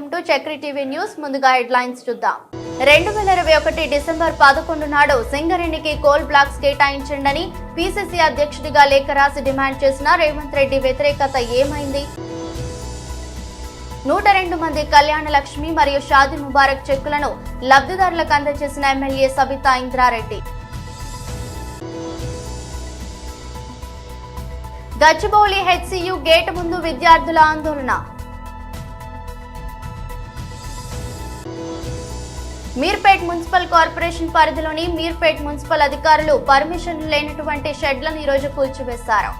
Welcome to Chakri TV news. ముందుగా headlines చూద్దాం. రెండు వేల ఇరవై ఒకటి డిసెంబర్ పదకొండు నాడు సింగరేణికి కోల్ బ్లాక్స్ కేటాయించండని పీసీసీ అధ్యక్షుడిగా లేఖ రాసి డిమాండ్ చేసిన రేవంత్ రెడ్డి వ్యతిరేకత ఏమైంది? నూట రెండు మంది కళ్యాణ లక్ష్మి మరియు షాది ముబారక్ చెక్కులను లబ్ధిదారులకు అందజేసిన MLA Sabitha Indra Reddy. Gachibowli HCU gate ముందు విద్యార్థుల ఆందోళన. మీర్పేట్ మున్సిపల్ కార్పొరేషన్ పరిధిలోని మీర్పేట్ మున్సిపల్ అధికారులు పర్మిషన్ లేనటువంటి షెడ్లను ఈరోజు కూల్చివేశారు.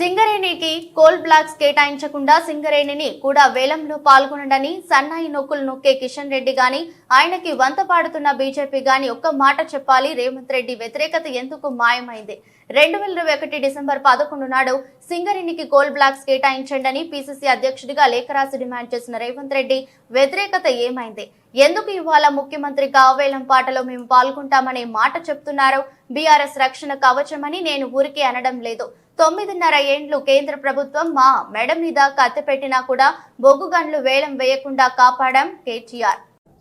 సింగరేణికి కోల్ బ్లాక్స్ కేటాయించకుండా సింగరేణిని కూడా వేలంలో పాల్గొనడని సన్నాయి నొక్కులు నొక్కే కిషన్ రెడ్డి గాని ఆయనకి వంత పాడుతున్న బీజేపీ గాని ఒక్క మాట చెప్పాలి. రేవంత్ రెడ్డి వ్యతిరేకత ఎందుకు మాయమైంది? రెండు వేల ఇరవై ఒకటి డిసెంబర్ పదకొండు నాడు సింగరేణికి కోల్ బ్లాక్స్ కేటాయించండి పీసీసీ అధ్యక్షుడిగా లేఖ రాసి డిమాండ్ చేసిన రేవంత్ రెడ్డి వ్యతిరేకత ఏమైంది? ఎందుకు ఇవాళ ముఖ్యమంత్రి కావేలం పాటలో మేము పాల్గొంటామనే మాట చెప్తున్నారు? బీఆర్ఎస్ రక్షణ కవచమని నేను ఊరికే అనడం లేదు. తొమ్మిదిన్నర ఏండ్లు కేంద్ర ప్రభుత్వం మా మెడ మీద కత్తి పెట్టినా కూడా బొగ్గు గన్లు వేలం వేయకుండా కాపాడాం కేటీఆర్.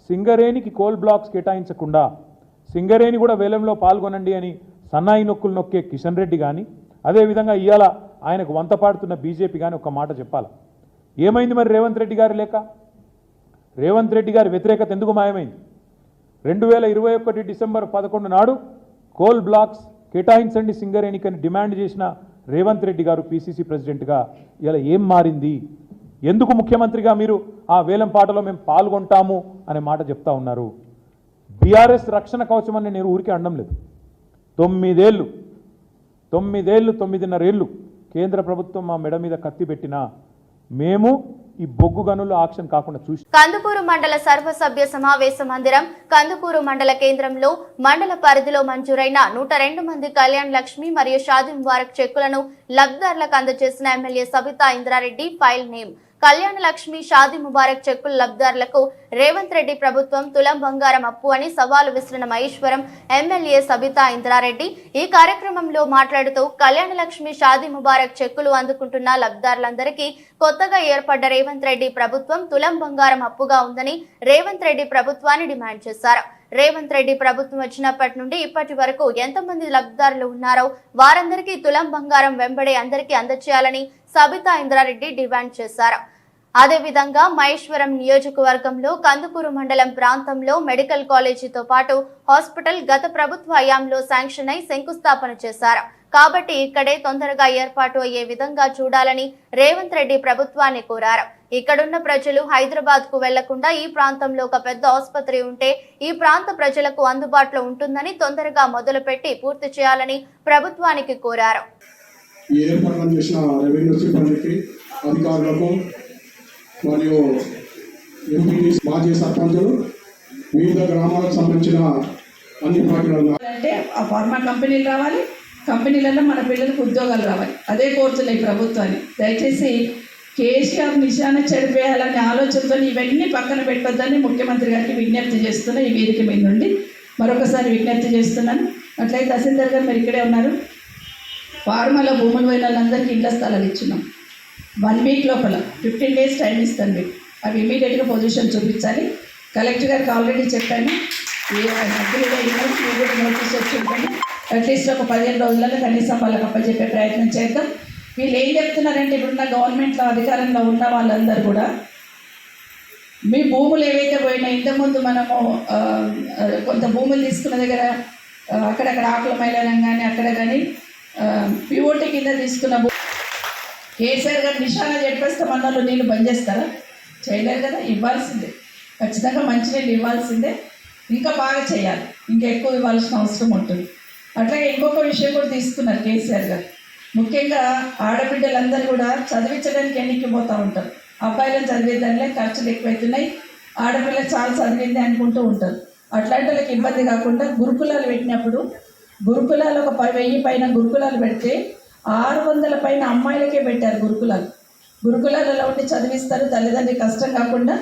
సింగరేణికి కోల్ బ్లాక్స్ కేటాయించకుండా సింగరేణి కూడా వేలంలో పాల్గొనండి అని సన్నాయి నొక్కులు నొక్కే కిషన్ రెడ్డి కానీ అదేవిధంగా ఇవాళ ఆయనకు వంత పాడుతున్న బీజేపీ కానీ ఒక మాట చెప్పాలి. ఏమైంది మరి రేవంత్ రెడ్డి గారు లేక రేవంత్ రెడ్డి గారి వ్యతిరేకత ఎందుకు మాయమైంది? రెండు వేల ఇరవై ఒకటి డిసెంబర్ పదకొండు నాడు కోల్ బ్లాక్స్ కేటాయించండి సింగరేణికని డిమాండ్ చేసిన రేవంత్ రెడ్డి గారు పీసీసీ ప్రెసిడెంట్గా ఇలా ఏం మారింది? ఎందుకు ముఖ్యమంత్రిగా మీరు ఆ వేలం పాటలో మేము పాల్గొంటాము అనే మాట చెప్తా ఉన్నారు. బీఆర్ఎస్ రక్షణ కవచం అని నేను ఊరికే అనడం లేదు. తొమ్మిదేళ్ళు తొమ్మిదేళ్ళు తొమ్మిదిన్నరేళ్ళు కేంద్ర ప్రభుత్వం మా మెడ మీద కత్తి పెట్టినా మేము ఈ బొగ్గు గనులు ఆక్షన్ కాకుండా చూసి కందుకూరు మండల సర్వసభ్య సమావేశ మందిరం కందుకూరు మండల కేంద్రంలో మండల పరిధిలో మంజూరైన నూట రెండు మంది కళ్యాణ్ లక్ష్మి మరియు షాది ముబారక్ చెక్కులను లబ్ధిదారులకు అందజేసిన MLA Sabitha Indra Reddy file name. Kalyana Lakshmi Shaadi Mubarak చెక్కుల లబ్ధారులకు రేవంత్ రెడ్డి ప్రభుత్వం తులం బంగారం అప్పు అని సవాలు విసిరిన మహేశ్వరం ఎమ్మెల్యే సబితా ఇంద్రారెడ్డి ఈ కార్యక్రమంలో మాట్లాడుతూ కళ్యాణ లక్ష్మి షాది ముబారక్ చెక్కులు అందుకుంటున్న లబ్ధారులందరికీ కొత్తగా ఏర్పడ్డ రేవంత్ రెడ్డి ప్రభుత్వం తులం బంగారం అప్పుగా ఉందని రేవంత్ రెడ్డి ప్రభుత్వాన్ని డిమాండ్ చేశారు. రేవంత్ రెడ్డి ప్రభుత్వం వచ్చినప్పటి నుండి ఇప్పటి వరకు ఎంతమంది లబ్ధిదారులు ఉన్నారో వారందరికీ తులం బంగారం వెంబడి అందరికీ అందచేయాలని సబితా ఇంద్రారెడ్డి డిమాండ్ చేశారు. అదేవిధంగా మహేశ్వరం నియోజకవర్గంలో కందుకూరు మండలం ప్రాంతంలో మెడికల్ కాలేజీతో పాటు హాస్పిటల్ గత ప్రభుత్వ హయాంలో శాంక్షన్ అయి శంకుస్థాపన చేశారు. కాబట్టి ఇక్కడే తొందరగా ఏర్పాటు అయ్యే విధంగా చూడాలని రేవంత్ రెడ్డి ప్రభుత్వాన్ని కోరారు. ఇక్కడున్న ప్రజలు హైదరాబాద్కు వెళ్ళకుండా ఈ ప్రాంతంలో ఒక పెద్ద ఆసుపత్రి ఉంటే ఈ ప్రాంత ప్రజలకు అందుబాటులో ఉంటుందని తొందరగా మొదలుపెట్టి పూర్తి చేయాలని ప్రభుత్వానికి కోరారు. ఈ ఏర్పాట్లను చేసిన రెవెన్యూ సిబ్బందికి అధికారులకు మరియు ఎంపీ మాజీ సర్పంచులు వివిధ గ్రామాలకు సంబంధించిన అన్ని పార్టీల అంటే ఆ ఫార్మా కంపెనీలు రావాలి కంపెనీలలో మన పిల్లలకు ఉద్యోగాలు రావాలి. అదే కోరుతున్నాయి ప్రభుత్వాన్ని. దయచేసి కేసీఆర్ నిశాన చెడిపేయాలనే ఆలోచనతో ఇవన్నీ పక్కన పెట్టొద్దని ముఖ్యమంత్రి గారికి విజ్ఞప్తి చేస్తున్నా ఈ వేదిక మీద నుండి. మరొకసారి విజ్ఞప్తి చేస్తున్నాను. అట్లయితే తహసీల్దార్ గారు మీరు ఇక్కడే ఉన్నారు. ఫార్మాలో భూములు పోయిన వాళ్ళందరికీ ఇళ్ళ స్థలాలు ఇచ్చినాం. వన్ వీక్ లోపల ఫిఫ్టీన్ డేస్ టైం ఇస్తాను మీకు అవి ఇమీడియట్గా పొజిషన్ చూపించాలి. కలెక్టర్ గారికి ఆల్రెడీ చెప్పాను. మీరు కూడా నోటీస్ వచ్చి ఉంటుంది. అట్లీస్ట్ ఒక పదిహేను రోజులలో కనీసం వాళ్ళకి అప్పచెప్పే ప్రయత్నం చేద్దాం. వీళ్ళు ఏం చెప్తున్నారంటే ఇప్పుడున్న గవర్నమెంట్లో అధికారంలో ఉన్న వాళ్ళందరూ కూడా మీ భూములు ఏవైతే పోయినా ఇంతకుముందు మనము కొంత భూములు తీసుకున్న దగ్గర అక్కడక్కడ ఆకుల మైలనం కానీ అక్కడ కానీ పిఓటీ కింద తీసుకున్న కేసీఆర్ గారు నిషానా చెప్పేస్తే మనలో నీళ్ళు బంద్ చేస్తారా? చేయలేరు కదా ఇవ్వాల్సిందే. ఖచ్చితంగా మంచినీళ్ళు ఇవ్వాల్సిందే. ఇంకా బాగా చేయాలి. ఇంకా ఎక్కువ ఇవ్వాల్సిన అవసరం ఉంటుంది. అట్లాగే ఇంకొక విషయం కూడా తీసుకున్నారు కేసీఆర్ గారు. ముఖ్యంగా ఆడబిడ్డలందరూ కూడా చదివించడానికి ఎన్నికి పోతూ ఉంటారు. అబ్బాయిలను చదివేదానిలే ఖర్చులు ఎక్కువైతున్నాయి. ఆడపిల్ల చాలా చదివింది అనుకుంటూ ఉంటారు. అట్లాంటి వాళ్ళకి ఇబ్బంది కాకుండా గురుకులాలు పెట్టినప్పుడు గురుకులాలు ఒక పై వెయ్యి పైన గురుకులాలు పెడితే ఆరు వందల పైన అమ్మాయిలకే పెట్టారు గురుకులాలు. గురుకులాలలో ఉండి చదివిస్తారు తల్లిదండ్రి కష్టం కాకుండా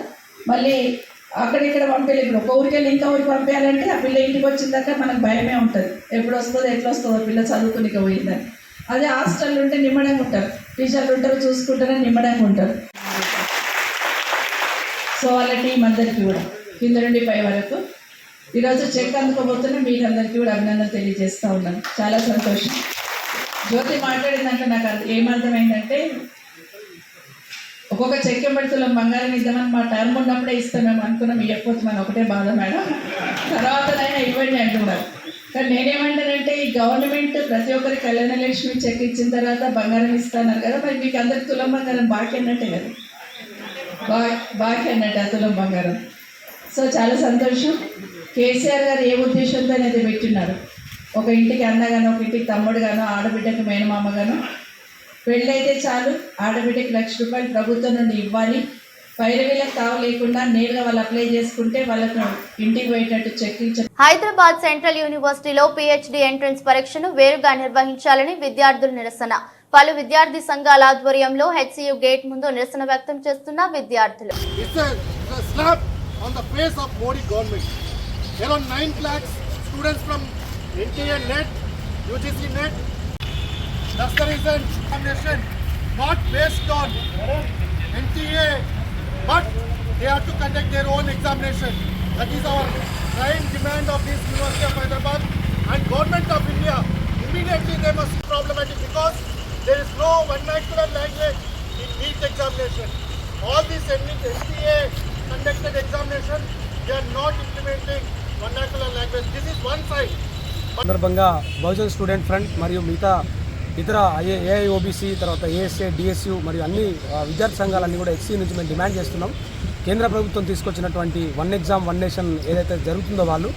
మళ్ళీ అక్కడిక్కడ పంపేది ఇప్పుడు ఒక ఊరికి వెళ్ళి ఇంకా ఊరికి పంపించాలంటే ఆ పిల్ల ఇంటికి వచ్చిందాక మనకు భయమే ఉంటుంది. ఎప్పుడు వస్తుందో ఎట్లా వస్తుందో పిల్ల చదువుకునిక పోయిందని. అదే హాస్టల్ ఉంటే నిమ్మడంగా ఉంటారు. టీచర్లు ఉంటారు చూసుకుంటారని నిమ్మడంగా ఉంటారు. సో వాళ్ళ టీం అందరికీ కూడా కింద నుండి పై వరకు ఈరోజు చెక్ అందుకోబోతున్న మీరందరికీ అందరికీ కూడా అభినందన తెలియజేస్తూ ఉన్నాను. చాలా సంతోషం. జ్యోతి మాట్లాడిందంటే నాకు అది ఏమర్థమైందంటే ఒక్కొక్క చెక్ ఎంబడుతులం బంగారం ఇద్దామని మా టర్మ్ ఉన్నప్పుడే ఇస్తాం మేము అనుకున్నాం ఇవ్వకపోతే ఒకటే బాధ మేడం. తర్వాతనైనా ఇవ్వండి అంటున్నారు కానీ నేనేమంటానంటే ఈ గవర్నమెంట్ ప్రతి ఒక్కరికి కళ్యాణ లక్ష్మి చెక్ ఇచ్చిన తర్వాత బంగారం ఇస్తాన్నారు కదా మరి మీకు అందరికి తులం బంగారం బాకీ అన్నట్టే కదా. బా బాకీ అన్నట్టు ఆ తులం బంగారం. సో చాలా సంతోషం. కేసీఆర్ గారు ఏ ఉద్దేశంతో అనేది పెట్టిన్నారు ఒక ఇంటికి అన్నగానో ఒక ఇంటికి తమ్ముడుగానో ఆడబిడ్డకి మేనమామగానో? పెళ్ళైతే చాలు ఆడబిడ్డకి లక్ష రూపాయలు ప్రభుత్వం నుండి ఇవ్వాలి. తావు లేకుండా నేరుగా వాళ్ళు అప్లై చేసుకుంటే వాళ్ళకు ఇంటికి పోయేటట్టు చెక్ హైదరాబాద్ సెంట్రల్ యూనివర్సిటీలో పీహెచ్డీ ఎంట్రన్స్ పరీక్షను వేరుగా నిర్వహించాలని విద్యార్థులు నిరసన. పలు విద్యార్థి సంఘాల ఆధ్వర్యంలో హెచ్సియు గేట్ ముందు నిరసన వ్యక్తం చేస్తున్న విద్యార్థులు. It's a, it's a slap on the face of Modi government. There are 9 lakhs students from NTA NET, UGC NET. That's the reason examination not based on NTA, but they have to conduct their own examination. That is our prime demand of this University of Hyderabad and government of India. Immediately they must be problematic because there is no vernacular language in NEET examination. All these NTA conducted examination, they are not implementing సందర్భంగా Bahujan student front మరియు మిగతా ఇతర IA ఏఐఓబీసీ తర్వాత ASA DSU మరియు అన్ని విద్యార్థి సంఘాలన్నీ కూడా ఎస్సీ నుంచి మేము డిమాండ్ చేస్తున్నాం. కేంద్ర ప్రభుత్వం తీసుకొచ్చినటువంటి వన్ ఎగ్జామ్ వన్ నేషన్ ఏదైతే జరుగుతుందో వాళ్ళు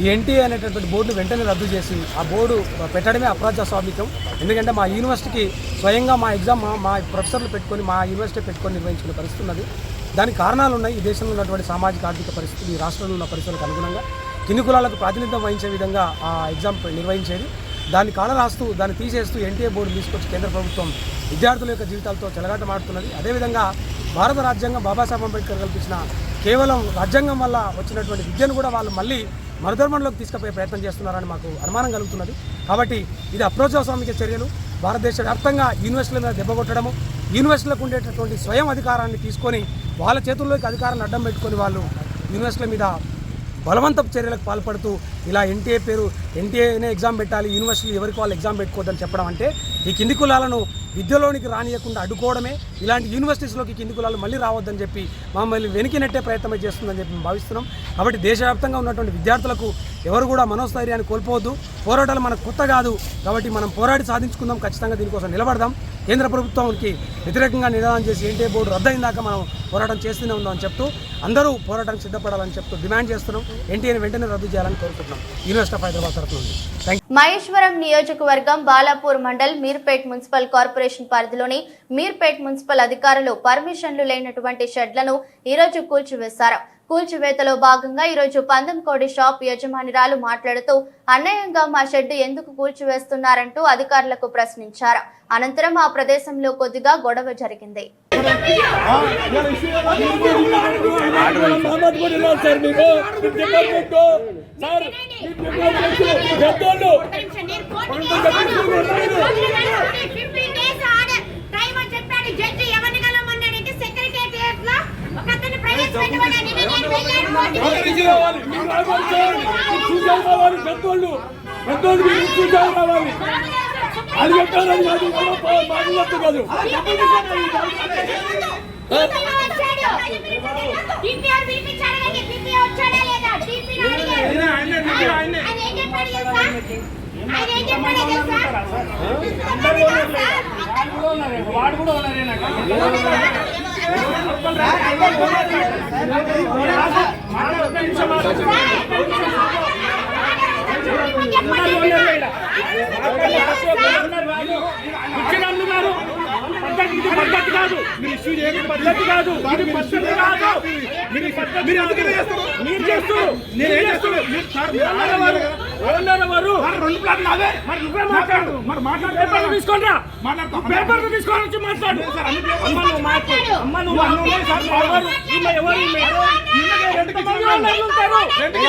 ఈ ఎన్టీఏ అనేటటువంటి బోర్డును వెంటనే రద్దు చేసి ఆ బోర్డు పెట్టడమే అప్రజాస్వామికం ఎందుకంటే మా యూనివర్సిటీకి స్వయంగా మా ఎగ్జామ్ మా మా ప్రొఫెసర్లు పెట్టుకొని మా యూనివర్సిటీ పెట్టుకొని నిర్వహించుకునే పరిస్థితి ఉన్నది. దానికి కారణాలు ఉన్నాయి. ఈ దేశంలో ఉన్నటువంటి సామాజిక ఆర్థిక పరిస్థితులు ఈ రాష్ట్రంలో ఉన్న పరిస్థితులకు అనుగుణంగా కింది కులాలకు ప్రాతినిధ్యం వహించే విధంగా ఆ ఎగ్జామ్ నిర్వహించేది. దాన్ని కాల రాస్తూ దాన్ని తీసేస్తూ ఎన్టీఏ బోర్డు తీసుకొచ్చి కేంద్ర ప్రభుత్వం విద్యార్థుల యొక్క జీవితాలతో చెలగాటమాడుతున్నది. అదేవిధంగా భారత రాజ్యాంగం బాబాసాహెబ్ అంబేద్కర్ కల్పించిన కేవలం రాజ్యాంగం వల్ల వచ్చినటువంటి విద్యను కూడా వాళ్ళు మళ్ళీ మరుధర్మంలోకి తీసుకుపోయే ప్రయత్నం చేస్తున్నారని మాకు అనుమానం కలుగుతున్నది. కాబట్టి ఇది అప్రోజాస్వామిక చర్యలు. భారతదేశ వ్యాప్తంగా యూనివర్సిటీల మీద దెబ్బకొట్టడము యూనివర్సిటీలకు ఉండేటటువంటి స్వయం అధికారాన్ని తీసుకొని వాళ్ళ చేతుల్లోకి అధికారాన్ని అడ్డం పెట్టుకొని వాళ్ళు యూనివర్సిటీల మీద బలవంతపు చర్యలకు పాల్పడుతూ ఇలా ఎన్టీఏ పేరు ఎన్టీఏనే ఎగ్జామ్ పెట్టాలి యూనివర్సిటీ ఎవరికి వాళ్ళు ఎగ్జామ్ పెట్టుకోవద్దని చెప్పడం అంటే ఈ కింది కులాలను విద్యలోనికి రానియకుండా అడ్డుకోవడమే ఇలాంటి యూనివర్సిటీస్లోకి కింది కులాలు మళ్ళీ రావద్దని చెప్పి మమ్మల్ని వెనక్కి నెట్టే ప్రయత్నమే చేస్తుందని చెప్పి మేము భావిస్తున్నాం. కాబట్టి దేశవ్యాప్తంగా ఉన్నటువంటి విద్యార్థులకు ఎవరు కూడా మనోస్థైర్యాన్ని కోల్పోవద్దు. పోరాటాలు మనకు కొత్త కాదు. కాబట్టి మనం పోరాడి సాధించుకుందాం. ఖచ్చితంగా దీనికోసం నిలబడదాం. కేంద్ర ప్రభుత్వానికి వ్యతిరేకంగా నినాదం చేసి ఎన్టీఏ బోర్డు రద్దయిన దాకా మనం పోరాటం చేస్తూనే ఉందామని చెప్తూ అందరూ పోరాటానికి సిద్ధపడాలని చెప్తూ డిమాండ్ చేస్తున్నాం. ఎన్టీఏని వెంటనే రద్దు చేయాలని కోరుకుంటున్నాం. యూనివర్సిటీ ఆఫ్ హైదరాబాద్ తరఫు నుండి. మహేశ్వరం నియోజకవర్గం బాలాపూర్ మండల్ మీర్పేట్ మున్సిపల్ కార్పొరేషన్ పరిధిలోని మీర్పేట్ మున్సిపల్ అధికారులు పర్మిషన్లు లేనటువంటి షెడ్లను ఈరోజు కూల్చివేశారు. కూల్చివేతలో భాగంగా ఈరోజు పందంకోడి షాప్ యజమానిరాలు మాట్లాడుతూ అన్యాయంగా మా షెడ్ ఎందుకు కూల్చివేస్తున్నారంటూ అధికారులకు ప్రశ్నించారు అనంతరం ఆ ప్రదేశంలో కొద్దిగా గొడవ జరిగింది జడ్జి అతన్ని ప్రవేశపెట్టమని పెద్దోళ్ళు పెద్దోళ్ళు కావాలి అది కాదు కాదు ఆయన వాడు కూడా ఉన్నారేనా పద్ధతి ఇది పద్ధతి కాదు. మీరు ఇష్యూ చేయడం పద్ధతి కాదు. ఇది పద్ధతి కాదు మీరు పద్ధతి మీరు ఎందుకు చేస్తారు మీరు చేస్తారు నేను ఏం చేస్తాను మీరు సార్ మీరు అన్నవారు ఎవరన్నారు వారు? రెండు ప్లాట్లు నావే. మరి నువ్వే మాట్లాడు. మరి మాట్లాడు. పేపర్లు పేపర్లు తీసుకొని వచ్చి మాట్లాడు. అమ్మ నువ్వు మాట్లాడు. అమ్మ నువ్వు అన్నులే సార్ ఎవరు? ఈమె ఎవరు? ఈమె ఈమె రెండుకి వాళ్ళు ఉంటారు రెండుకి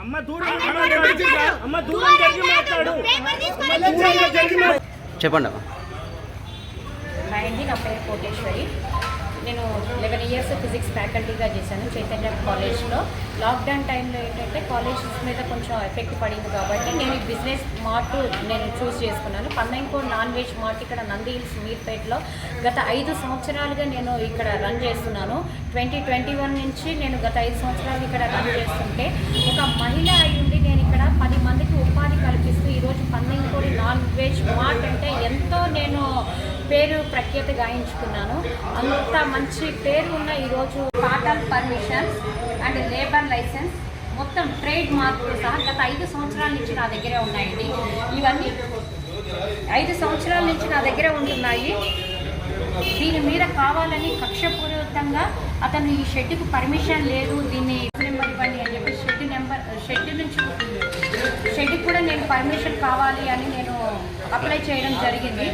అమ్మ దూరం అమ్మ దూరం జరిగి మాట్లాడు. తీసుకొని చెప్పండి అమ్మా. నా పేరు కోటేశ్వరి. నేను లెవెన్ ఇయర్స్ ఫిజిక్స్ ఫ్యాకల్టీగా చేశాను చైతన్య కాలేజ్లో లాక్డౌన్ టైంలో ఏంటంటే కాలేజెస్ మీద కొంచెం ఎఫెక్ట్ పడింది కాబట్టి నేను ఈ బిజినెస్ మార్ట్ నేను చూస్ చేసుకున్నాను. పన్నెంకో నాన్ వెజ్ మార్ట్ ఇక్కడ నంది హిల్స్ మీర్పేటలో గత ఐదు సంవత్సరాలుగా నేను ఇక్కడ రన్ చేస్తున్నాను. ట్వంటీ ట్వంటీ వన్ నుంచి నేను గత ఐదు సంవత్సరాలు ఇక్కడ రన్ చేస్తుంటే ఒక మహిళ అయ్యుండి నేను ఇక్కడ పది మందికి ఉపాధి కల్పిస్తూ ఈరోజు పన్నెంకోడి నాన్ వెజ్ మార్ట్ అంటే ఎంతో నేను పేరు ప్రఖ్యాత గాయించుకున్నాను. అంత మంచి పేరు ఉన్న ఈరోజు పాటల్ పర్మిషన్స్ అండ్ లేబర్ లైసెన్స్. మొత్తం ట్రేడ్ మార్క్తో సహా గత ఐదు సంవత్సరాల నుంచి నా దగ్గరే ఉన్నాయండి. ఇవన్నీ ఐదు సంవత్సరాల నుంచి నా దగ్గరే ఉంటున్నాయి. దీని మీద కావాలని కక్షపూరితంగా అతను ఈ షెడ్డుకు పర్మిషన్ లేదు దీన్ని నెంబర్ ఇవ్వండి అని చెప్పి షెడ్ నెంబర్ షెడ్ నుంచి షెడ్కి కూడా నేను పర్మిషన్ కావాలి అని నేను అప్లై చేయడం జరిగింది.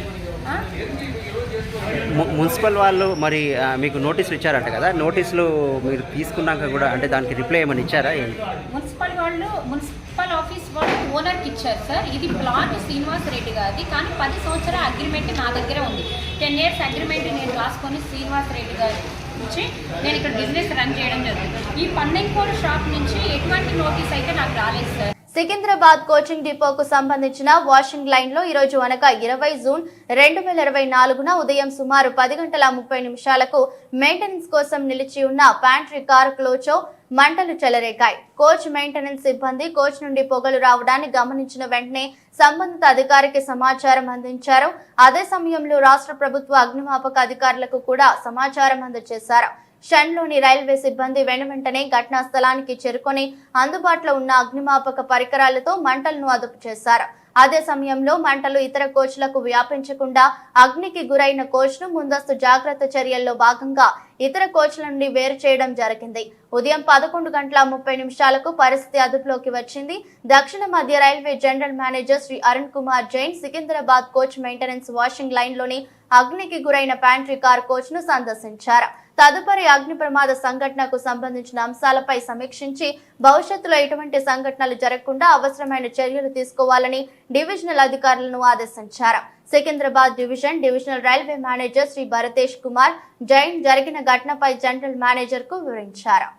మున్సిపల్ వాళ్ళు మరి మీకు నోటీసులు ఇచ్చారంట కదా నోటీసులు మీరు తీసుకున్నాక కూడా అంటే దానికి రిప్లై ఏమైనా ఇచ్చారా ఏంటి? మున్సిపల్ వాళ్ళు మున్సిపల్ ఆఫీస్ వాళ్ళు ఓనర్కి ఇచ్చారు సార్. ఇది ప్లాట్ శ్రీనివాస్ రెడ్డి గారిది కానీ పది సంవత్సరాల అగ్రిమెంట్ నా దగ్గర ఉంది. టెన్ ఇయర్స్ అగ్రిమెంట్ నేను రాసుకొని శ్రీనివాస్ రెడ్డి గారి నుంచి నేను ఇక్కడ బిజినెస్ రన్ చేయడం జరుగుతుంది. ఈ పన్నెంకోడు షాప్ నుంచి ఎటువంటి నోటీస్ అయితే నాకు రాలేదు సార్. సికింద్రాబాద్ కోచింగ్ డిపోకు సంబంధించిన వాషింగ్ లైన్లో అనగా ఇరవై జూన్ రెండు వేల ఇరవై నాలుగున ఉదయం సుమారు పది గంటల ముప్పై నిమిషాలకు మెయింటెనెన్స్ కోసం నిలిచి ఉన్న ప్యాంట్రీ కార్ క్లోచో మంటలు చెలరేగాయి. కోచ్ మెయింటెనెన్స్ సిబ్బంది కోచ్ నుండి పొగలు రావడాన్ని గమనించిన వెంటనే సంబంధిత అధికారికి సమాచారం అందించారు. అదే సమయంలో రాష్ట్ర ప్రభుత్వ అగ్నిమాపక అధికారులకు కూడా సమాచారం అందజేశారు. షన్లోని రైల్వే సిబ్బంది వెనువెంటనే ఘటనా స్థలానికి చేరుకొని అందుబాటులో ఉన్న అగ్నిమాపక పరికరాలతో మంటలను అదుపు చేశారు. అదే సమయంలో మంటలు ఇతర కోచ్లకు వ్యాపించకుండా అగ్నికి గురైన కోచ్ను ముందస్తు జాగ్రత్త చర్యల్లో భాగంగా ఇతర కోచ్ల నుండి వేరు చేయడం జరిగింది. ఉదయం పదకొండు గంటల ముప్పై నిమిషాలకు పరిస్థితి అదుపులోకి వచ్చింది. దక్షిణ మధ్య railway general manager Shri Arun Kumar Jain Secunderabad coach maintenance washing లైన్లోని అగ్నికి గురైన ప్యాంట్రీ కార్ కోచ్ను సందర్శించారు. తదుపరి అగ్ని ప్రమాద సంఘటనకు సంబంధించిన అంశాలపై సమీక్షించి భవిష్యత్తులో ఎటువంటి సంఘటనలు జరగకుండా అవసరమైన చర్యలు తీసుకోవాలని డివిజనల్ అధికారులను ఆదేశించారు. Secunderabad division divisional railway manager Shri Bharatesh Kumar Jain జరిగిన ఘటనపై జనరల్ మేనేజర్కు వివరించారు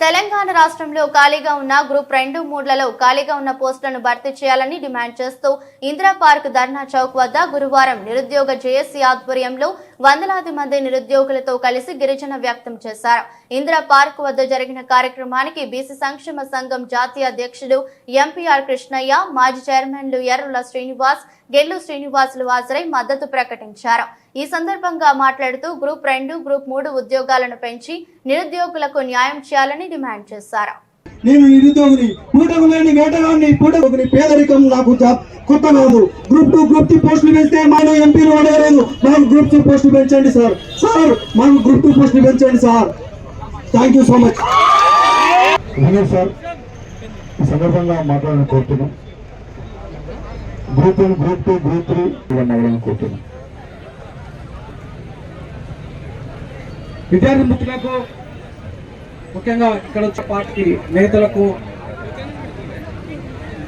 తెలంగాణ రాష్ట్రంలో ఖాళీగా ఉన్న గ్రూప్ రెండు మూడులలో ఖాళీగా ఉన్న పోస్టులను భర్తీ చేయాలని డిమాండ్ చేస్తూ ఇందిరా పార్క్ ధర్నా చౌక్ వద్ద గురువారం నిరుద్యోగ జేఏసీ ఆధ్వర్యంలో వందలాది మంది నిరుద్యోగులతో కలిసి గిరిజన వ్యక్తం చేశారు. ఇందిరా పార్క్ వద్ద జరిగిన కార్యక్రమానికి బీసీ సంక్షేమ సంఘం జాతీయ అధ్యక్షుడు ఎంపీఆర్ కృష్ణయ్య మాజీ చైర్మన్లు ఎర్రుల శ్రీనివాస్ గెల్లు శ్రీనివాసులు హాజరై మద్దతు ప్రకటించారు. ఈ సందర్భంగా మాట్లాడుతూ గ్రూప్ రెండు గ్రూప్ మూడు ఉద్యోగాలను పెంచి నిరుద్యోగులకు న్యాయం చేయాలని డిమాండ్ చేశారు. నేను నిరుద్యోగిని పూటకు లేని వేటగాన్ని పూటకుని పేదరికం నాకు కొత్త కాదు గ్రూప్ టూ గ్రూప్ త్రీ పోస్టులు పెంచితే మనం ఎంపీలు అడగలేదు. మనం గ్రూప్ టూ పోస్టులు పెంచండి సార్ సార్ మనం గ్రూప్ టూ పోస్టులు పెంచండి sir thank you so much sir ఈ సందర్భంగా మాట్లాడాలని కోరుతున్నాం group one group two group three ఇవన్నీ అవ్వాలని కోరుతున్నాం విద్యార్థి మిత్రులకు ముఖ్యంగా ఇక్కడ వచ్చే పార్టీ నేతలకు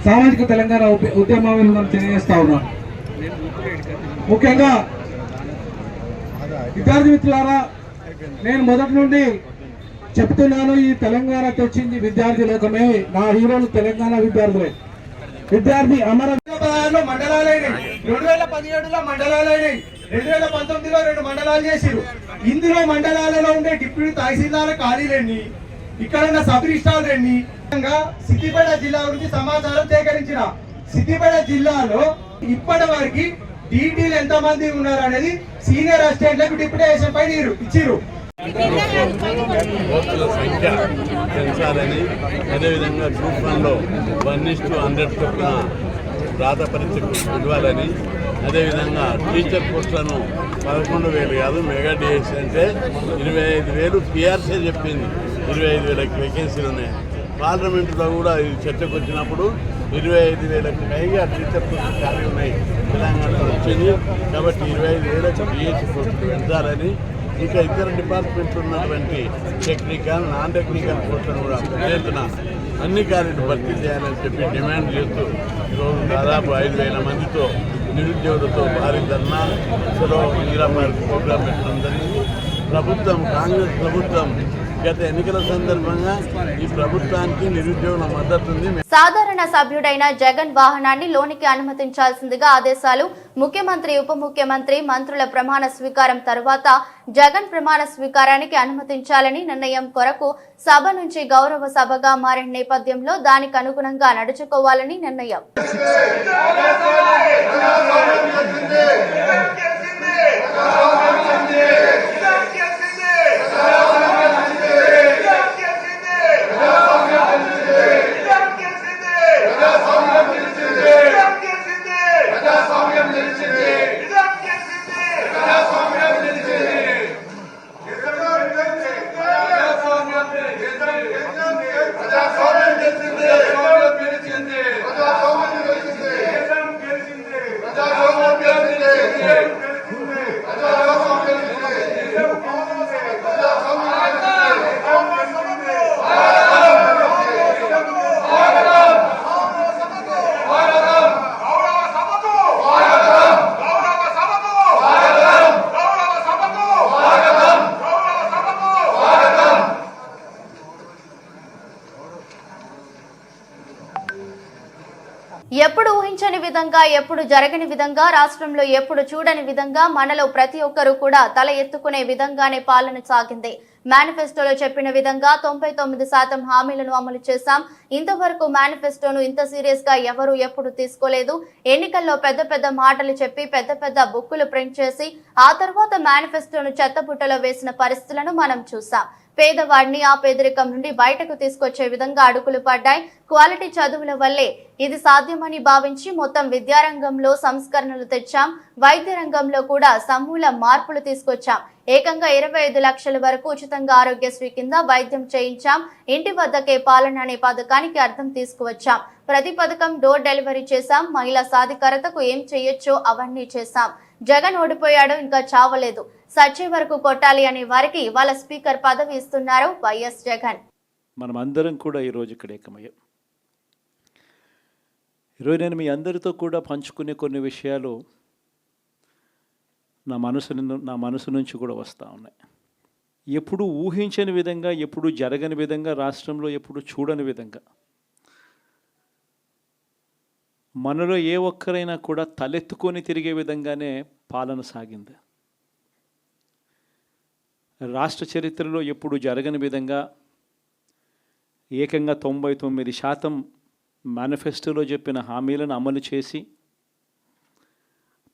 సామాజిక తెలంగాణ ఉద్యమం తెలియజేస్తా ఉన్నాను. ముఖ్యంగా విద్యార్థి మిత్రులారా నేను మొదటి నుండి చెప్తున్నాను ఈ తెలంగాణ తెచ్చింది విద్యార్థి లోకమే నా హీరోలు తెలంగాణ విద్యార్థులే. విద్యార్థి అమర పదహారులో రెండు వేల పదిహేడులో మండలాలైనాయి. రెండు వేల పంతొమ్మిదిలో రెండు మండలాలు చేసిరు ఇందులో మండలాలలో ఉండే డిప్యూటీ తహసీల్దార్ ఖాళీలన్నీ ఇక్కడున్న సబ్ రిజిస్టార్ ఎన్ని సిద్దిపేట జిల్లా గురించి సమాచారం సేకరించిన సిద్దిపేట జిల్లాలో ఇప్పటి వరకు డీటీలు ఎంత మంది ఉన్నారు అనేది సీనియర్ అసిస్టెంట్లకు డిప్యూటేషన్ పై నీరు ఇచ్చిరు పోస్టుల సంఖ్య పెంచాలని అదేవిధంగా గ్రూప్ వన్లో వన్ ఇస్ టు హండ్రెడ్ చొప్పున రాత పరీక్షకు ఇవ్వాలని అదేవిధంగా టీచర్ పోస్టులను పదకొండు వేలు కాదు మెగా డిఎస్ అంటే ఇరవై ఐదు వేలు పిఆర్సీ చెప్పింది. ఇరవై ఐదు వేలకు వేకెన్సీలు ఉన్నాయి. పార్లమెంటులో కూడా ఇది చర్చకు వచ్చినప్పుడు ఇరవై ఐదు వేలకు పైగా టీచర్ పోస్టులు ఖాళీ ఉన్నాయి. తెలంగాణలో వచ్చింది. కాబట్టి ఇరవై ఐదు వేలకు డిఎస్సి పోస్టులు పెంచాలని ఇంకా ఇతర డిపార్ట్మెంట్లు ఉన్నటువంటి టెక్నికల్ నాన్ టెక్నికల్ పోస్టులను కూడా ఎత్తున అన్ని కాలేజీలు భర్తీ చేయాలని చెప్పి డిమాండ్ చేస్తూ ఈరోజు దాదాపు ఐదు వేల మందితో నిరుద్యోగులతో భారీ ధర్నా సెలవు నీరామారి ప్రోగ్రాం పెట్టడం జరిగింది. ప్రభుత్వం కాంగ్రెస్ ప్రభుత్వం గత ఎన్నికల సందర్భంగా ఈ ప్రభుత్వానికి నిరుద్యోగుల మద్దతు ఉంది సాధారణ సభ్యుడైన జగన్ వాహనాన్ని లోనికి అనుమతించాల్సిందిగా ఆదేశాలు ముఖ్యమంత్రి ఉప ముఖ్యమంత్రి మంత్రుల ప్రమాణ స్వీకారం తరువాత జగన్ ప్రమాణ స్వీకారానికి అనుమతించాలని నిర్ణయం కొరకు సభ నుంచి గౌరవ సభగా మారిన నేపథ్యంలో దానికి అనుగుణంగా నడుచుకోవాలని నిర్ణయం విధంగా ఎప్పుడు జరగని విధంగా రాష్ట్రంలో ఎప్పుడు చూడని విధంగా మనలో ప్రతి ఒక్కరూ కూడా తల ఎత్తుకునే విధంగానే పాలన సాగింది. మేనిఫెస్టోలో చెప్పిన విధంగా తొంభై తొమ్మిది శాతం హామీలను అమలు చేశాం. ఇంతవరకు మేనిఫెస్టోను ఇంత సీరియస్గా ఎవరు ఎప్పుడు తీసుకోలేదు. ఎన్నికల్లో పెద్ద పెద్ద మాటలు చెప్పి పెద్ద పెద్ద బుక్కులు ప్రింట్ చేసి ఆ తర్వాత మేనిఫెస్టోను చెత్తబుట్టలో వేసిన పరిస్థితులను మనం చూసాం పేదవాడిని ఆ పేదరికం నుండి బయటకు తీసుకొచ్చే విధంగా అడుగులు పడ్డాయి. క్వాలిటీ చదువుల వల్లే ఇది సాధ్యమని భావించి మొత్తం విద్యారంగంలో సంస్కరణలు తెచ్చాం. వైద్య రంగంలో కూడా సమూల మార్పులు తీసుకొచ్చాం. ఏకంగా ఇరవై ఐదు లక్షల వరకు ఉచితంగా ఆరోగ్యశ్రీ కింద వైద్యం చేయించాం. ఇంటి వద్దకే పాలన అనే పథకానికి అర్థం తీసుకువచ్చాం. ప్రతి పథకం డోర్ డెలివరీ చేశాం. మహిళా సాధికారతకు ఏం చేయొచ్చో అవన్నీ చేశాం. జగన్ ఓడిపోయాడు ఇంకా చావలేదు. సచ్చే వరకు కొట్టాలి అనే వారికి వాళ్ళ స్పీకర్ పదవి ఇస్తున్నారు వైఎస్ జగన్. మనం అందరం కూడా ఈరోజు ఇక్కడ ఏకమయ్యాం. ఈరోజు నేను మీ అందరితో కూడా పంచుకునే కొన్ని విషయాలు నా మనసు నా మనసు నుంచి కూడా వస్తూ ఉన్నాయి. ఎప్పుడు ఊహించని విధంగా ఎప్పుడు జరగని విధంగా రాష్ట్రంలో ఎప్పుడు చూడని విధంగా. మనలో ఏ ఒక్కరైనా కూడా తలెత్తుకొని తిరిగే విధంగానే పాలన సాగింది. రాష్ట్ర చరిత్రలో ఎప్పుడు జరగని విధంగా ఏకంగా తొంభై తొమ్మిది శాతం మేనిఫెస్టోలో చెప్పిన హామీలను అమలు చేసి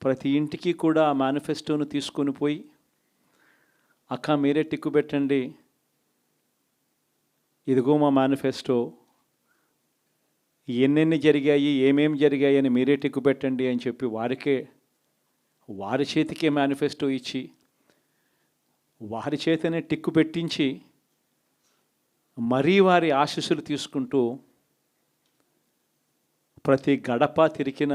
ప్రతి ఇంటికి కూడా ఆ మేనిఫెస్టోను తీసుకొని పోయి అక్క మీరే టిక్కు పెట్టండి. ఇదిగో మా మేనిఫెస్టో ఎన్నెన్ని జరిగాయి ఏమేమి జరిగాయి అని మీరే టిక్కు పెట్టండి అని చెప్పి వారికే వారి చేతికే మేనిఫెస్టో ఇచ్చి వారి చేతనే టిక్కు పెట్టించి మరీ వారి ఆశీస్సులు తీసుకుంటూ ప్రతి గడప తిరిగిన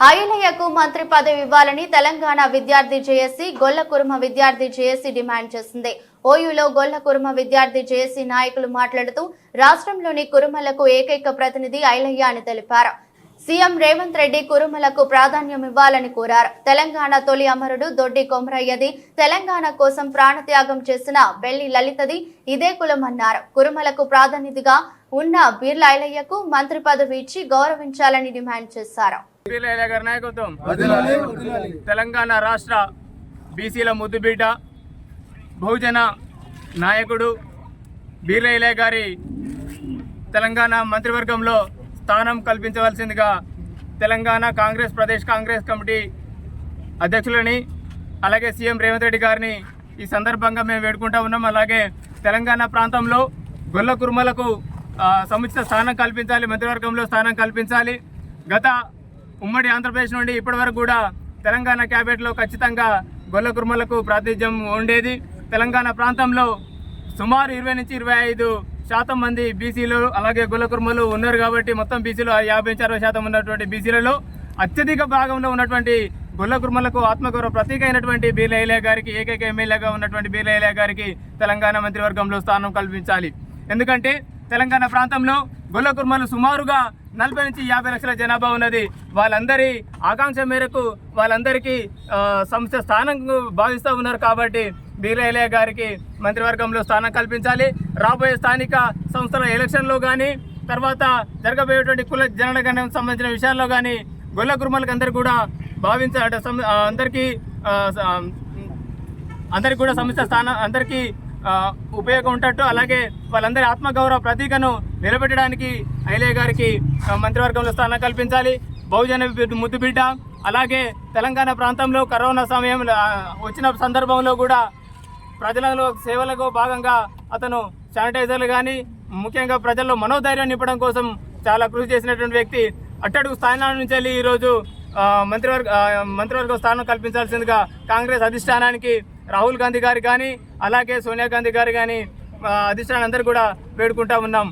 ఐలయ్యకు మంత్రి పదవి ఇవ్వాలని తెలంగాణ విద్యార్థి జేఏసీ గొల్ల కురుమ విద్యార్థి జేఏసీ డిమాండ్ చేసింది. ఓయూలో గొల్ల కురుమ విద్యార్థి జేఏసీ నాయకులు మాట్లాడుతూ రాష్ట్రంలోని కురుమలకు ఏకైక ప్రతినిధి ఐలయ్య అని తెలిపారు. సీఎం రేవంత్ రెడ్డి కురుమలకు ప్రాధాన్యం ఇవ్వాలని కోరారు. తెలంగాణ తొలి అమరుడు దొడ్డి కొమరయ్యది తెలంగాణ కోసం ప్రాణత్యాగం చేసిన బెల్లి లలితది ఇదే కులం అన్నారు కురుమలకు ప్రాధాన్యతగా ఉన్న బీర్ల ఐలయ్యకు మంత్రి పదవి ఇచ్చి గౌరవించాలని డిమాండ్ చేశారు. గారి నాయకత్వం. తెలంగాణ రాష్ట్ర బీసీల ముద్దుబిడ్డ బహుజన నాయకుడు బీర్లయ్య గారి తెలంగాణ మంత్రివర్గంలో స్థానం కల్పించవలసిందిగా తెలంగాణ కాంగ్రెస్ ప్రదేశ్ కాంగ్రెస్ కమిటీ అధ్యక్షులని అలాగే సీఎం రేవంత్ రెడ్డి గారిని ఈ సందర్భంగా మేము వేడుకుంటా ఉన్నాం. అలాగే తెలంగాణ ప్రాంతంలో గొల్ల కుర్మలకు సముచిత స్థానం కల్పించాలి మంత్రివర్గంలో స్థానం కల్పించాలి. గత ఉమ్మడి ఆంధ్రప్రదేశ్ నుండి ఇప్పటి వరకు కూడా తెలంగాణ క్యాబినెట్లో ఖచ్చితంగా గొల్ల కుర్మలకు ప్రాతినిధ్యం ఉండేది. తెలంగాణ ప్రాంతంలో సుమారు ఇరవై నుంచి ఇరవై ఐదు శాతం మంది బీసీలు అలాగే గొల్ల కుర్మలు ఉన్నారు కాబట్టి మొత్తం బీసీలు యాభై నుంచి అరవై శాతం ఉన్నటువంటి బీసీలలో అత్యధిక భాగంలో ఉన్నటువంటి గొల్ల కుర్మలకు ఆత్మగౌరవ ప్రతీక అయినటువంటి బీర్లయ్య గారికి ఏకైక ఎమ్మెల్యేగా ఉన్నటువంటి బీలైలే గారికి తెలంగాణ మంత్రివర్గంలో స్థానం కల్పించాలి. ఎందుకంటే తెలంగాణ ప్రాంతంలో గొల్ల కుర్మలు సుమారుగా నలభై నుంచి యాభై లక్షల జనాభా ఉన్నది. వాళ్ళందరి ఆకాంక్ష మేరకు వాళ్ళందరికీ సంస్థ స్థానం భావిస్తూ ఉన్నారు కాబట్టి బీర్లయ్య గారికి మంత్రివర్గంలో స్థానం కల్పించాలి. రాబోయే స్థానిక సంస్థల ఎలక్షన్లో కానీ తర్వాత జరగబోయేటువంటి కుల జనగణకు సంబంధించిన విషయాల్లో కానీ గొల్ల కుర్మలకు అందరికీ కూడా భావించ అంటే సం- అందరికీ అందరికి అందరికీ కూడా సంస్థ స్థానం అందరికీ ఉపయోగం ఉంటట్టు అలాగే వాళ్ళందరి ఆత్మగౌరవ ప్రతీకను నిలబెట్టడానికి ఐలయ్య గారికి మంత్రివర్గంలో స్థానం కల్పించాలి. బహుజన ముద్దుబిడ్డ అలాగే తెలంగాణ ప్రాంతంలో కరోనా సమయంలో వచ్చిన సందర్భంలో కూడా ప్రజలలో సేవలకు భాగంగా అతను శానిటైజర్లు కానీ ముఖ్యంగా ప్రజల్లో మనోధైర్యం నింపడం కోసం చాలా కృషి చేసినటువంటి వ్యక్తి. అట్టడుగు స్థానాల నుంచి వెళ్ళి ఈరోజు మంత్రివర్గ మంత్రివర్గ స్థానం కల్పించాల్సిందిగా కాంగ్రెస్ అధిష్టానానికి రాహుల్ గాంధీ గారు కానీ అలాగే సోనియా గాంధీ గారు కానీ అధిష్టానం అందరూ కూడా వేడుకుంటా ఉన్నాం.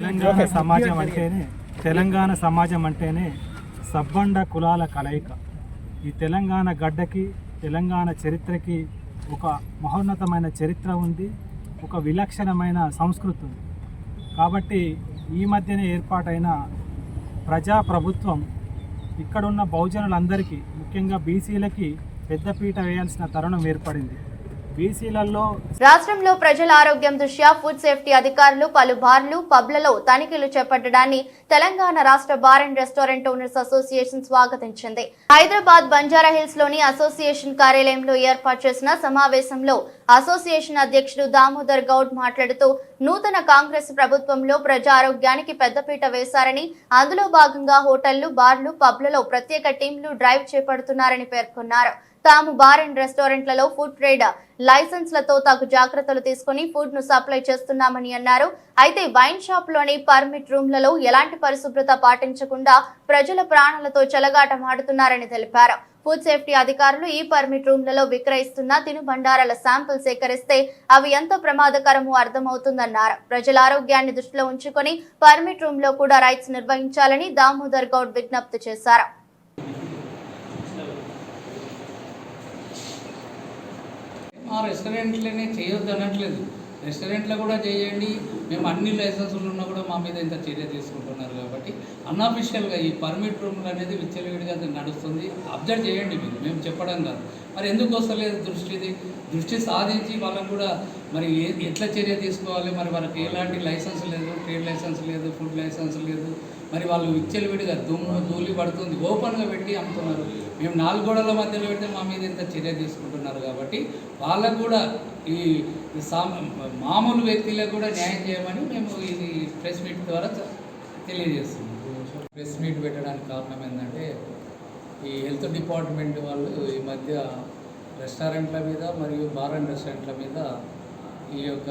తెలంగాణ సమాజం అంటేనే తెలంగాణ సమాజం అంటేనే సబ్బండ కులాల కలయిక. ఈ తెలంగాణ గడ్డకి తెలంగాణ చరిత్రకి ఒక మహోన్నతమైన చరిత్ర ఉంది ఒక విలక్షణమైన సంస్కృతి ఉంది. కాబట్టి ఈ మధ్యనే ఏర్పాటైన ప్రజా ప్రభుత్వం ఇక్కడున్న బహుజనులందరికీ ముఖ్యంగా బీసీలకి పెద్దపీట వేయాల్సిన తరుణం ఏర్పడింది. బీసీలలో రాష్ట్రంలో ప్రజల ఆరోగ్యం దృష్ట్యా ఫుడ్ సేఫ్టీ అధికారులు పలు బార్లు పబ్లలో తనిఖీలు చేపట్టడాన్ని తెలంగాణ రాష్ట్ర bar and restaurant owners association స్వాగతించింది. Hyderabad Banjara హిల్స్లోని అసోసియేషన్ కార్యాలయంలో ఏర్పాటు చేసిన సమావేశంలో అసోసియేషన్ అధ్యక్షుడు దామోదర్ గౌడ్ మాట్లాడుతూ నూతన కాంగ్రెస్ ప్రభుత్వంలో ప్రజా ఆరోగ్యానికి పెద్దపీట వేశారని అందులో భాగంగా హోటళ్ళు బార్లు పబ్లలో ప్రత్యేక టీంలు డ్రైవ్ చేపడుతున్నారని పేర్కొన్నారు. తాము బార్ అండ్ రెస్టారెంట్లలో ఫుడ్ ట్రేడ్ లైసెన్స్లతో తగు జాగ్రత్తలు తీసుకుని ఫుడ్ను సప్లై చేస్తున్నామని అన్నారు. అయితే వైన్ షాప్లోని పర్మిట్ రూమ్లలో ఎలాంటి పరిశుభ్రత పాటించకుండా ప్రజల ప్రాణాలతో చెలగాటమాడుతున్నారని తెలిపారు. ఫుడ్ సేఫ్టీ అధికారులు ఈ పర్మిట్ రూమ్లలో విక్రయిస్తున్న తినుబండారాల శాంపుల్ సేకరిస్తే అవి ఎంత ప్రమాదకరమో అర్థమవుతుందన్నారు. ప్రజల ఆరోగ్యాన్ని దృష్టిలో ఉంచుకొని పర్మిట్ రూమ్లో కూడా రైట్స్ నిర్వహించాలని దామోదర్ గౌడ్ విజ్ఞప్తి చేశారు. మా రెస్టారెంట్లోనే చేయొద్దు అనట్లేదు. రెస్టారెంట్లో కూడా చేయండి. మేము అన్ని లైసెన్సులు ఉన్నా కూడా మా మీద ఇంత చర్య తీసుకుంటున్నారు కాబట్టి అన్అఫిషియల్గా ఈ పర్మిట్ రూమ్లు అనేది విచ్చలవిడిగా అది నడుస్తుంది. అబ్జర్వ్ చేయండి మీరు. మేము చెప్పడం కాదు. మరి ఎందుకు వస్తలేదు దృష్టిది దృష్టి సాధించి వాళ్ళకు కూడా మరి ఏ ఎట్లా చర్య తీసుకోవాలి? మరి వాళ్ళకి ఎలాంటి లైసెన్స్ లేదు? ట్రేడ్ లైసెన్స్ లేదు ఫుడ్ లైసెన్స్ లేదు. మరి వాళ్ళు విచ్చలవిడిగా దుమ్ము ధూళి పడుతుంది ఓపెన్గా పెట్టి అమ్ముతున్నారు. మేము నాలుగు గోడల మధ్యలో పెడితే మా మీద ఇంత చర్య తీసుకుంటున్నారు కాబట్టి వాళ్ళకు కూడా ఈ ఈ మామూలు వ్యక్తులకు కూడా న్యాయం చేయమని మేము ఇది ప్రెస్ మీట్ ద్వారా తెలియజేస్తున్నాం. ప్రెస్ మీట్ పెట్టడానికి కారణం ఏంటంటే ఈ హెల్త్ డిపార్ట్మెంట్ వాళ్ళు ఈ మధ్య రెస్టారెంట్ల మీద మరియు బార్ అండ్ రెస్టారెంట్ల మీద ఈ యొక్క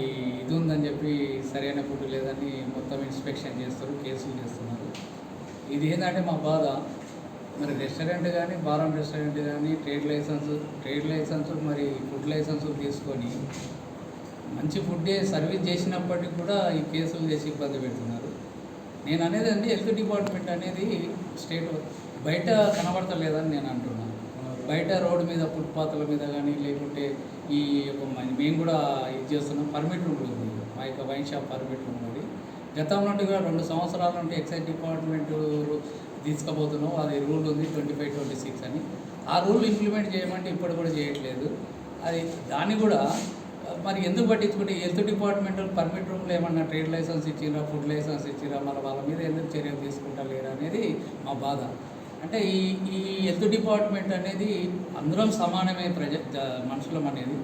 ఈ ఇది ఉందని చెప్పి సరైన ఫుడ్ లేదని మొత్తం ఇన్స్పెక్షన్ చేస్తారు కేసులు చేస్తున్నారు. ఇది ఏంటంటే మా బాధ. మరి రెస్టారెంట్ కానీ బారం రెస్టారెంట్ కానీ ట్రేడ్ లైసెన్స్ ట్రేడ్ లైసెన్స్ మరి ఫుడ్ లైసెన్స్ తీసుకొని మంచి ఫుడ్ సర్వీస్ చేసినప్పటికీ కూడా ఈ కేసులు చేసి ఇబ్బంది పెడుతున్నారు. నేను అనేది అండి హెల్త్ డిపార్ట్మెంట్ అనేది స్టేట్ బయట కనబడతలేదని నేను అంటున్నాను బయట రోడ్డు మీద ఫుట్పాత్ల మీద కానీ లేకుంటే ఈ యొక్క మేము కూడా ఇది చేస్తున్నాం. పర్మిట్ రూమ్ మా యొక్క వైన్ షాప్ పర్మిట్ రూమ్ ఉంది రెండు సంవత్సరాల నుండి ఎక్సైజ్ డిపార్ట్మెంట్ తీసుకుపోతున్నాం. అది రూల్ ఉంది ట్వంటీ ఫైవ్ ట్వంటీ సిక్స్ అని. ఆ రూల్ ఇంప్లిమెంట్ చేయమంటే ఇప్పుడు కూడా చేయట్లేదు. అది దాన్ని కూడా మరి ఎందుకు పట్టించుకుంటే హెల్త్ డిపార్ట్మెంట్ పర్మిట్ రూమ్లో ఏమన్నా ట్రేడ్ లైసెన్స్ ఇచ్చిరా ఫుడ్ లైసెన్స్ ఇచ్చిరా మరి వాళ్ళ మీద ఎందుకు చర్యలు తీసుకుంటా లేరా అనేది మా బాధ. అంటే ఈ ఈ హెల్త్ డిపార్ట్మెంట్ అనేది అందరం సమానమే ప్రజ మనుషులం అనేది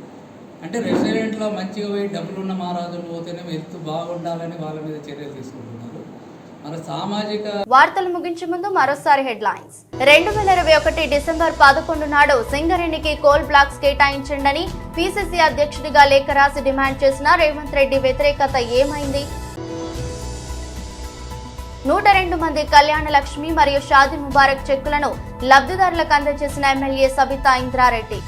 అంటే రెస్టారెంట్లో మంచిగా పోయి డబ్బులు ఉన్న మహారాజులు పోతేనే హెల్త్ బాగుండాలని వాళ్ళ మీద చర్యలు తీసుకుంటున్నారు. మన సామాజిక వార్తలు ముగించే ముందు మరోసారి హెడ్లైన్స్. రెండు వేల ఇరవై ఒకటి డిసెంబర్ పదకొండు నాడు సింగరేణికి కోల్ బ్లాక్స్ కేటాయించండి పిసిసి అధ్యక్షుడిగా లేఖ రాసి డిమాండ్ చేసిన రేవంత్ రెడ్డి వ్యతిరేకత ఏమైంది? నూట రెండు మంది కళ్యాణ లక్ష్మి మరియు షాది ముబారక్ చెక్కులను లబ్ధిదారులకు అందజేసిన MLA Sabitha Indra Reddy.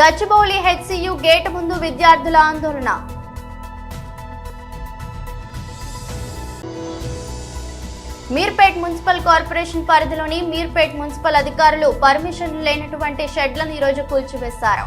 Gachibowli HCU gate ముందు విద్యార్థుల ఆందోళన. మీర్పేట్ మున్సిపల్ కార్పొరేషన్ పరిధిలోని మీర్పేట్ మున్సిపల్ అధికారులు పర్మిషన్ లేనటువంటి షెడ్లను ఈరోజు కూల్చివేశారు.